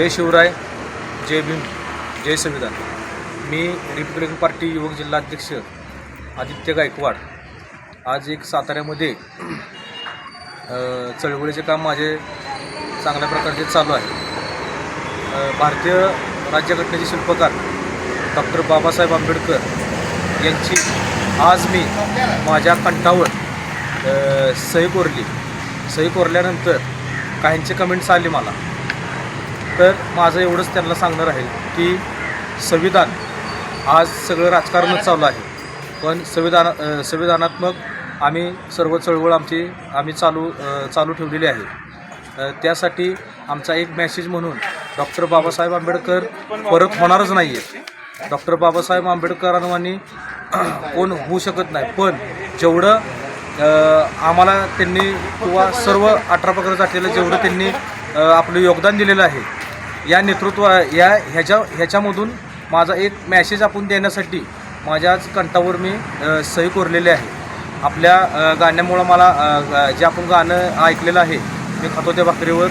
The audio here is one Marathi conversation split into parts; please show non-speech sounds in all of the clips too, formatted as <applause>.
जय शिवराय जय भीम जय संविधान. मी रिपब्लिकन पार्टी युवक जिल्हाध्यक्ष आदित्य गायकवाड. आज एक साताऱ्यामध्ये चळवळीचे काम माझे चांगल्या प्रकारचे चालू आहे. भारतीय राज्यघटनेचे शिल्पकार डॉक्टर बाबासाहेब आंबेडकर यांची आज मी माझ्या कंठावर सही कोरली. सही कोरल्यानंतर काहींचे कमेंट्स आले मला. तर माझं एवढंच त्यांना सांगणं राहील की संविधान आज सगळं राजकारणच चालू आहे. पण संविधान संविधानात्मक आम्ही सर्व चळवळ आमची आम्ही चालू चालू ठेवलेली आहे. त्यासाठी आमचा एक मेसेज म्हणून डॉक्टर बाबासाहेब आंबेडकर परत होणारच नाही आहे डॉक्टर बाबासाहेब आंबेडकरांवानी <clears throat> कोण होऊ शकत नाही. पण जेवढं आम्हाला त्यांनी किंवा सर्व अठरा पकडा जातीला जेवढं त्यांनी आपलं योगदान दिलेलं आहे या नेतृत्व या ह्याच्या ह्याच्यामधून माझा एक मॅसेज आपण देण्यासाठी माझ्या आज कंठावर मी सही कोरलेली आहे. आपल्या गाण्यामुळं मला जे आपण गाणं ऐकलेलं आहे मी खातो त्या भाकरीवर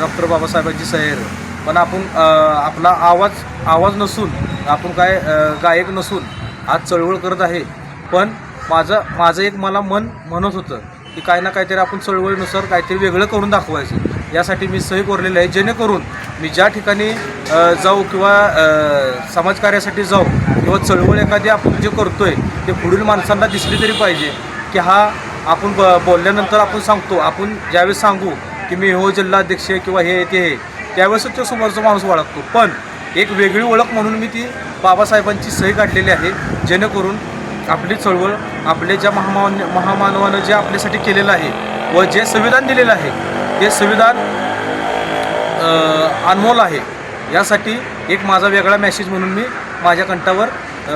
डॉक्टर बाबासाहेबांची सैर. पण आपण आपला आवाज आवाज नसून आपण काय गायक नसून आज चळवळ करत आहे. पण माझं माझं एक मला मन म्हणत होतं की काही ना काहीतरी आपण चळवळीनुसार काहीतरी वेगळं करून दाखवायचं. यासाठी मी सही कोरलेली आहे. जेणेकरून मी ज्या ठिकाणी जाऊ किंवा समाजकार्यासाठी जाऊ किंवा चळवळ एखादी आपण जे करतो आहे ते पुढील माणसांना दिसली तरी पाहिजे. की हा आपण ब बोलल्यानंतर आपण सांगतो. आपण ज्यावेळेस सांगू की मी हो जिल्हाध्यक्ष किंवा हे ते हे त्यावेळेसच तो समोरचा माणूस ओळखतो. पण एक वेगळी ओळख म्हणून मी ती बाबासाहेबांची सही काढलेली आहे. जेणेकरून आपली चळवळ आपले ज्या महामान महामानवानं जे आपल्यासाठी केलेलं आहे व जे संविधान दिलेलं आहे हे संविधान अनमोल आहे. यासाठी एक माझा वेगळा मॅसेज म्हणून मी माझ्या कंठावर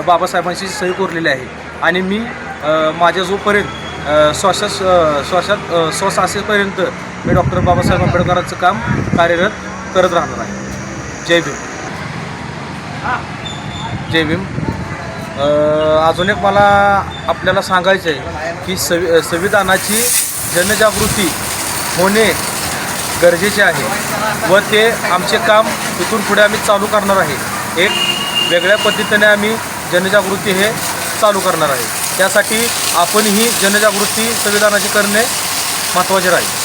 बाबासाहेबांशी सही कोरलेली आहे. आणि मी माझ्या जोपर्यंत श्वासास श्वासात श्वास असेपर्यंत मी डॉक्टर बाबासाहेब आंबेडकरांचं काम कार्यरत करत राहणार आहे. जय भीम. जय भीम. अजून एक मला आपल्याला सांगायचं आहे की सवि संविधानाची जनजागृती होणे गरजेचे आहे व ते आमचे काम इथून पुढे आम्ही चालू करणार आहे. एक वेगळ्या पद्धतीने आम्ही जनजागृती हे चालू करणार आहे. त्यासाठी आपणही जनजागृती संविधानाची करणे महत्त्वाचे राहील.